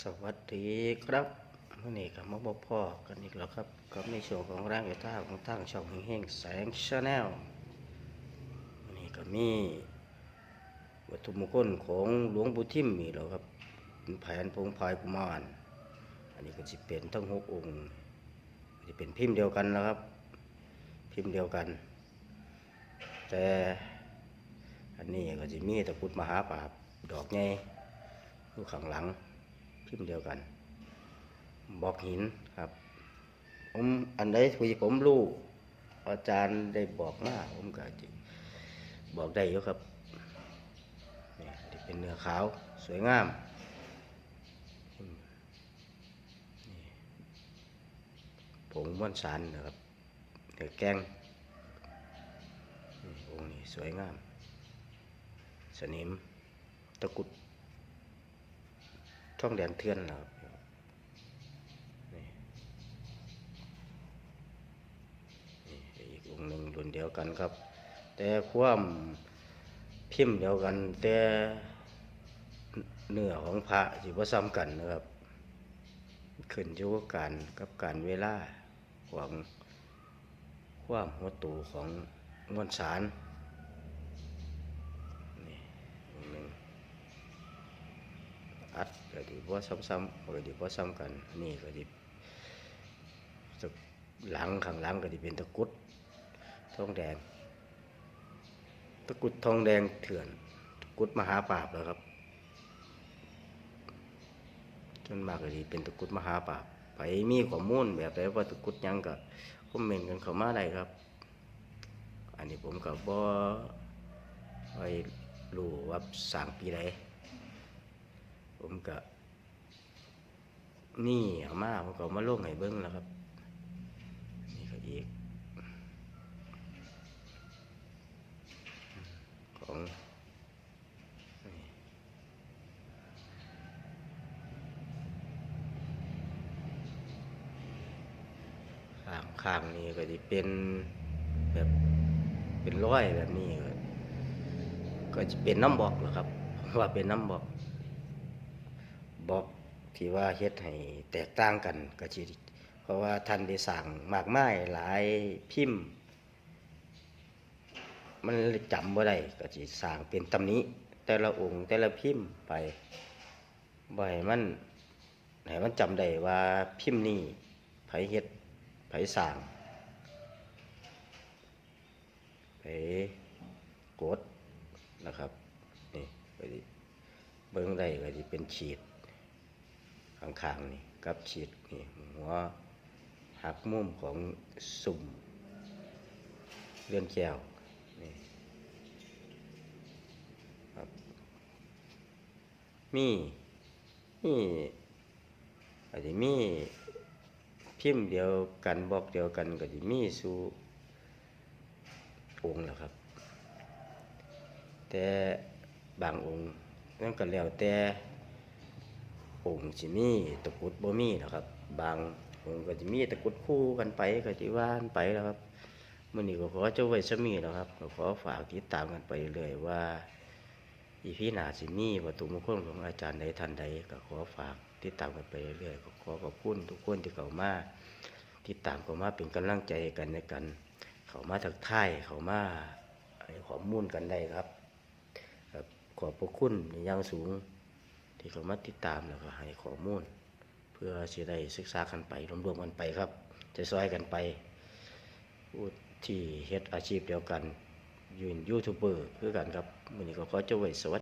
สวัสดีครับวันนี้กับมาบอกพ่อกันอีกแล้วครับกับในช่วงของร่างกายท่าของทางช่องเฮงแสงชาแนลวันนี้ก็มีวัตถุมงคลของหลวงปู่ทิมมีแล้วครับเป็นแผนพงพายกุมารอันนี้ก็จะเป็นทั้งหกองค์จะเป็นพิมพ์เดียวกันนะครับ พิมพ์เดียวกัน แต่อันนี้ก็จะมีตะกุดมหาปราบดอกใหญ่อยู่ข้างหลัง พิมพ์เดียวกันบอกหินครับผมอันใดที่ผมรู้อาจารย์ได้บอกมาผมก็จะบอกได้อยู่ครับนี่ที่เป็นเนื้อขาวสวยงามอืมนี่ผงม้วนสารนะครับเนื้อแกงองค์นี้สวยงาม สนิมตะกุด ท่องแดงเทือนนะครับอีกองหนึ่งรุ่นเดียวกันครับ แต่ความพิมพ์เดียวกัน แต่เนื้อของพระสิบ่ซ้ำกันนะครับ ขึ้นอยู่กับการกับการเวลาของความหัวตูของมวลสารนี่องค์หนึ่ง อัดก็ดีว่ซ้ำๆก็ดีว่ซ้ำกัน นี่ก็ดีตหลังข้างหลังก็ดีเป็นตะกุดทองแดง ตะกุดทองแดงเถื่อนตะกุดมหาปราบแล้วครับจนมากก็ดีเป็นตะกุดมหาปราบไปมีข้อมูลแบบไหนว่าตะกุดยังก็คอมเมนต์กันเข้ามาได้ครับ อันนี้ผมก็บ่ไว้รู้ว่าสางปีใด ผมก็นี่เอามาผมก็เอามาลงให้เบิ้งแล้วครับ นี่ก็อีก ของข้างข้างนี้ก็จะเป็นแบบเป็นร้อยแบบนี้ ก็จะเป็นน้ำบอกแหละครับว่าเป็นน้ำบอก บอกที่ว่าเฮ็ดให้แตกต่างกันก็สิเพราะว่าท่านได้สั่งมากมายหลายพิมพ์ มันจำบ่ได้ก็สิสร้างเป็นตำนี้ แต่ละองค์แต่ละพิมพ์ไปบ่ให้มันให้มันจำได้ว่าพิมพ์นี้ไผเฮ็ดไผสร้างไผกดนะครับนี่ก็สิเบิ่งได้ก็สิเป็นขีด ข้างๆนี่กับฉีดนี่หัวหักมุมของสุ่มเลื่อนแก้วนี่ครับมีมีอาจจะมีพิมพ์เดียวกันบอกเดียวกันก็จะมีสู่องค์แหละครับ แต่บางองค์นั่นก็แล้วแต่ องค์สิมีตะกุดบ่มีนะครับ บางองค์ก็จะมีตะกุดคู่กันไปก็สิว่านไปแล้วครับมื้อนี้ก็ขอเจ้าไว้ซะมีแล้วครับก็ขอฝากติดตามกันไปเรื่อยว่า อีพีหนาสิมีวัตถุมงคลของอาจารย์ใดท่านใดก็ขอฝากติดตามกันไปเรื่อยก็ขอขอบคุณทุกคนที่เข้ามาติดตามเข้ามาเป็นกำลังใจกันในกัน เข้ามาทักทายเข้ามาขอมูลกันได้ครับครับขอบพระคุณอย่างสูง ที่เขามาติดตามแล้วก็ให้ข้อมูล เพื่อจะได้ศึกษากันไปรวมๆกันไปครับ จะซอยกันไปผู้ที่เฮ็ดอาชีพเดียวกันยืนยูทูบเบอร์คือกันครับวันนี้ก็ขอจะไว้สวัสดี